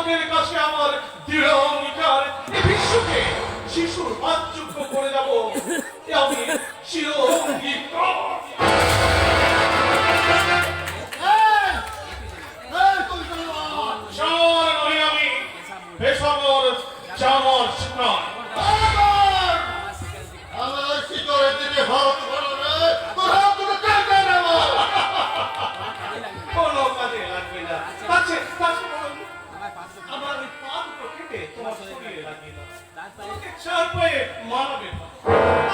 শাসকের কাছে আমার দৃঢ় অঙ্গীকার। বিশ্বকে শিশুর বাচ্চুক্য করে যাব আমি চির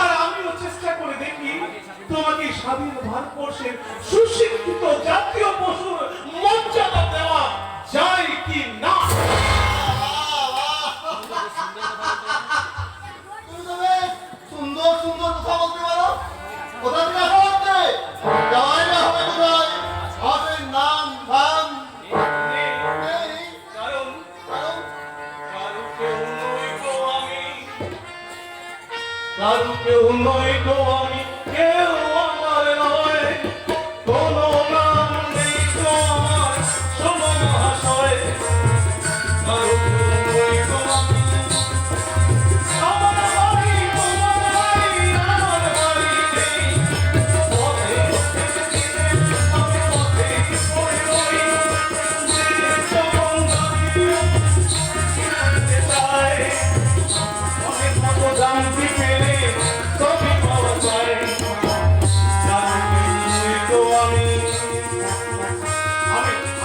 আর আমিও চেষ্টা করে তোমাকে ভারতবর্ষের সুশিক্ষিত জাতীয় পশুর মর্যাদা কেউ নয় গো আমি।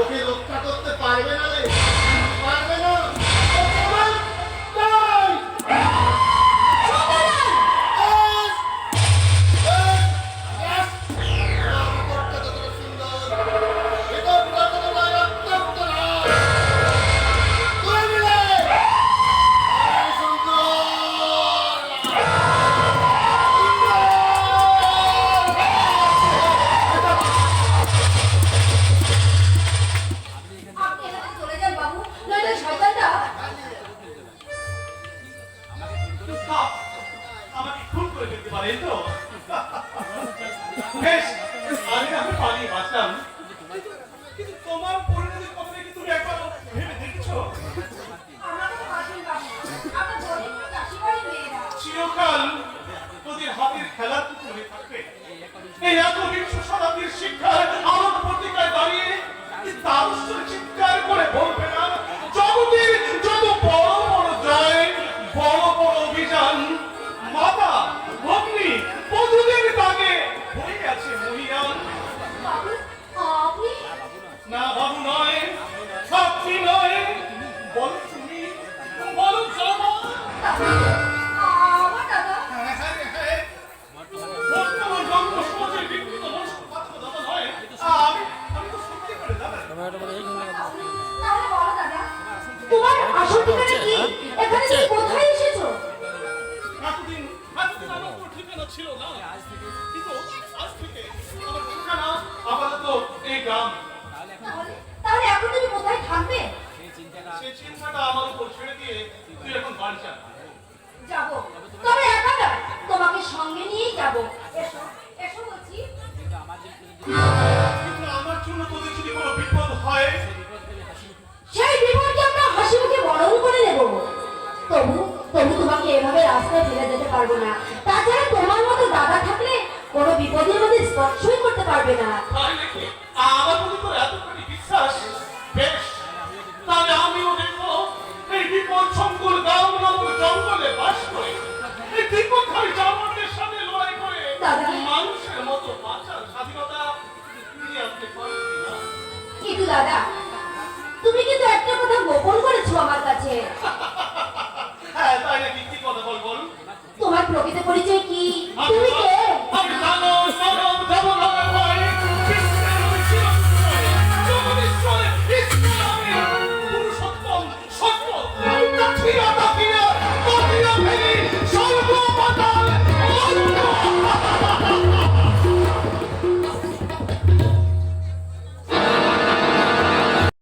ওকে রক্ষা করতে পারবে না রে। পারে তো বেশ আমি আমি পালিয়ে তোমার এই গ্রাম। তাহলে আমার উপর ছেড়ে দিয়ে তুই এখন বাড়ি তবে পারব না। তাছাড়া তোমার মতো দাদা থাকলে কোনো বিপদের মধ্যে স্পর্শই করতে পারবে না। আমার প্রতি তোর এতখানি বিশ্বাস? বেশ তাহলে আমিও দেখব এই বিপদ সংকুল গাম নামক জঙ্গলে বাস করে এই বিপদধারী জানোয়ারদের সাথে লড়াই করে মানুষের মতো বাঁচার স্বাধীনতা ফিরিয়ে আনতে পারবি না। কিন্তু দাদা তুমি কিন্তু একটা কথা গোপন করেছ আমার কাছে হ্যাঁ তাই নাকি কি কথা বল বল তোমার প্রকৃত পরিচয় কি তুমি কে